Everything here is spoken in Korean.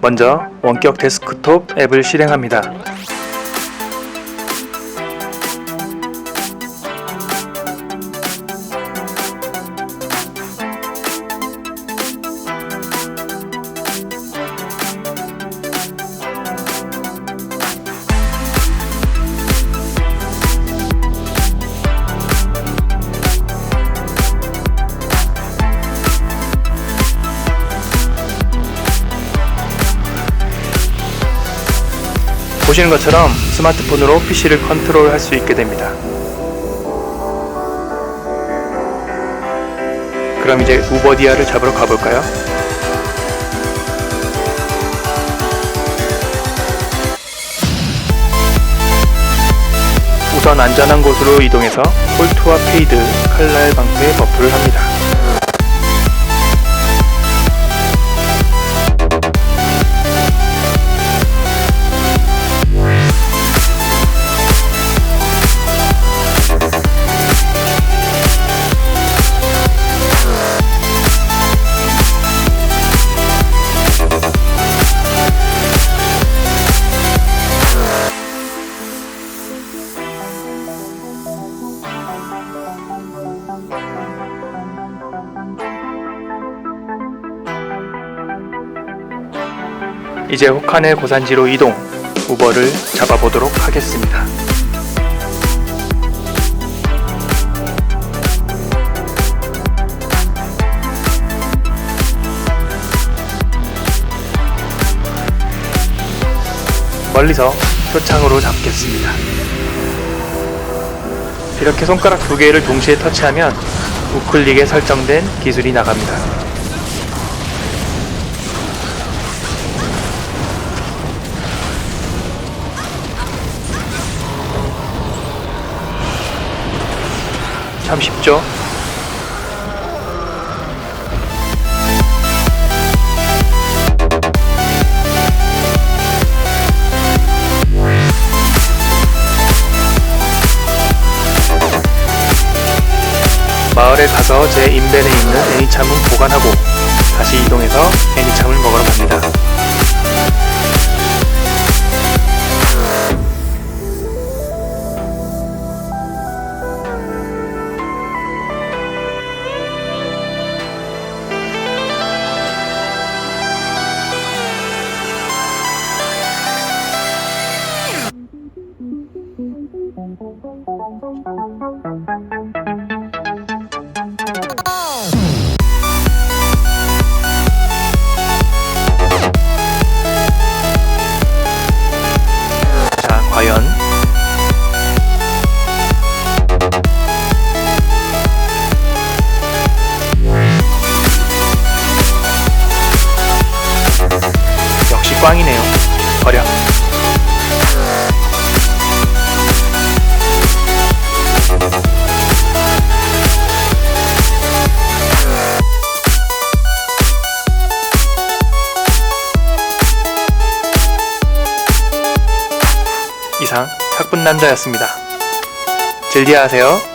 먼저 원격 데스크톱 앱을 실행합니다. 보시는 것처럼 스마트폰으로 PC를 컨트롤 할 수 있게 됩니다. 그럼 이제 우버디아를 잡으러 가볼까요? 우선 안전한 곳으로 이동해서 홀트와 페이드, 칼날 방패 버프를 합니다. 이제 혹한의 고산지로 이동, 우버를 잡아보도록 하겠습니다. 멀리서 표창으로 잡겠습니다. 이렇게 손가락 두 개를 동시에 터치하면 우클릭에 설정된 기술이 나갑니다. 참 쉽죠? 마을에 가서 제 인벤에 있는 애니참은 보관하고 자, 과연 역시 꽝이네요. 이상 착분 남자였습니다. 즐겨하세요.